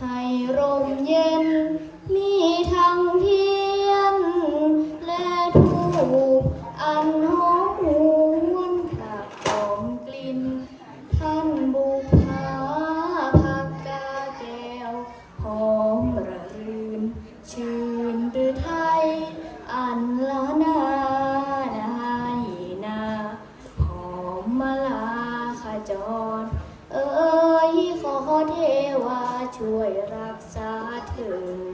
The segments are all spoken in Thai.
ให้ร่มเย็นมีทั้งเทียน และทูปอันหอมหวนคลาหอมกลิ่น ท่านบุพาพักกาแก้วหอมระรื่นชื่นหรือไทย อันละนานายีนาหอมมาลาขจร เอ้ยขอเทวา ช่วยรักษาเธอ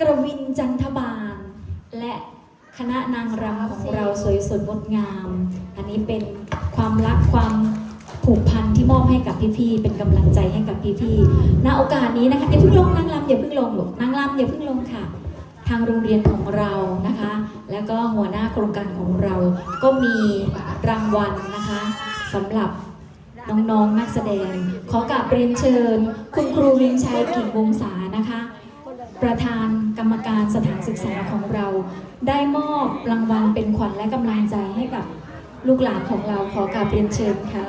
กระวินจันทบาล และคณะนางรำของเราสวยสดงดงาม อันนี้เป็นความรักความผูกพันที่มอบให้กับพี่ๆ เป็นกำลังใจให้กับพี่ๆ ณโอกาสนี้นะคะอย่าเพิ่งลงนางรำอย่าเพิ่งลงลูกนางรำอย่าเพิ่งลงค่ะ ทางโรงเรียนของเรานะคะ แล้วก็หัวหน้าโครงการของเราก็มีรางวัลนะคะสำหรับน้องๆนักแสดง ขอกราบเรียนเชิญ คุณครูวินชัยกิ่งวงศานะคะ ประธาน กรรมการสถานศึกษาของเรา ได้มอบรางวัลเป็นขวัญและกำลังใจให้กับลูกหลานของเราขอกราบเรียนเชิญค่ะ